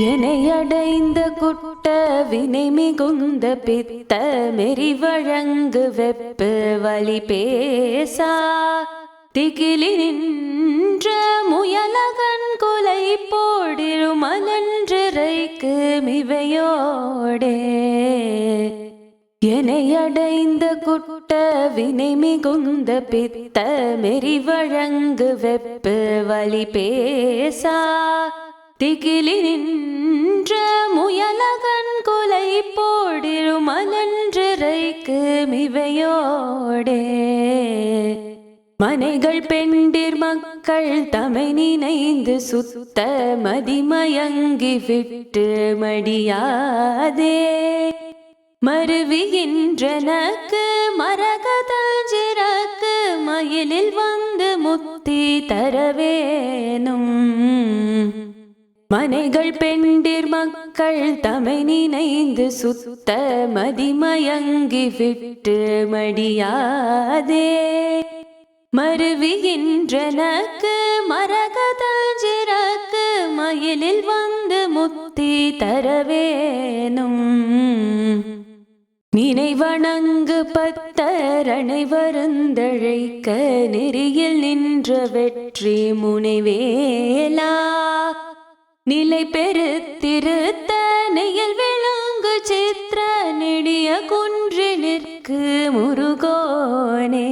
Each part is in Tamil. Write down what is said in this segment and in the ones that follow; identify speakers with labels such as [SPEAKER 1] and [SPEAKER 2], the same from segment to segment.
[SPEAKER 1] எனையடைந்த குட்ட வினை மிகுந்த பித்த மெரி வழங்கு வெப்பு வழி பேசா. திகிலி நின்ற முயலகன் குலை போடிருமலன்றிரைக்கு மிவையோடே. எனையடைந்த குட்ட வினை மிகுந்த பித்த மெரி வழங்கு வெப்பு வழி பேசா. திகிலி நின்ற முயலகன் குலை போடிருமலன்றிரைக்கு மிவையோடே. மனைகள் பெண்டிர் மக்கள் தமை நினைந்து சுத்த மதிமயங்கி விட்டு மடியாதே. மருவிகின்றனக்கு மரகதல் ஜிறக்கு மயிலில் மனைகள் பெண்டிர் மக்கள் தமை நினைந்து சுத்த மதிமயங்கி விட்டு மடியாதே. மருவிகின்றனக்கு மரகதல் மயிலில் வந்து முத்தி தரவேனும். நினைவணங்கு பத்தரணை வருந்தழைக்க நெறியில் நின்ற வெற்றி முனைவேலா. நிலை பெருத்திருத்த நெயில் விளங்கு சித்திர நெடிய குன்றினிற்கு முருகோனே.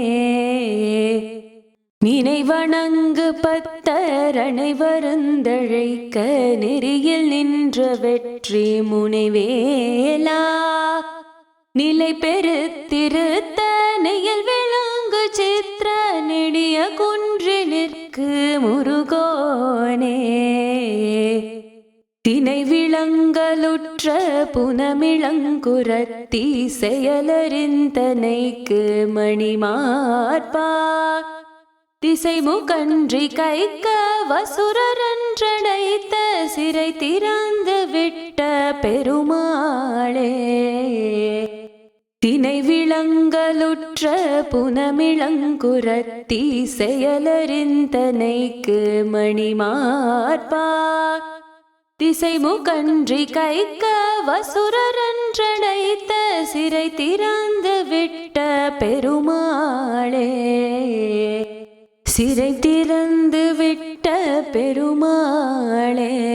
[SPEAKER 1] நினைவணங்கு பத்தரணை வருந்தழைக்க நெறியில் நின்ற வெற்றி முனைவேலா. நிலை பெருத்திருத்த நெயில் விளங்கு சித்திர நெடிய குன்றினிற்கு முரு விளங்கலுற்ற புனமிளங்குரத்தி செயலறிந்தனைக்கு மணிமார்பா. திசை முகன்றி கைக்க வசுரன்றடைத்த சிறை திறந்து விட்ட பெருமாளே. தினை விளங்கலுற்ற புனமிளங்குரத்தி செயலறிந்தனைக்கு மணிமார்பா. திசைமுகன்றி கைக்க வசுரன்றடைத்த சிறை திறந்து விட்ட பெருமாளே. சிறை திறந்து விட்ட பெருமாளே.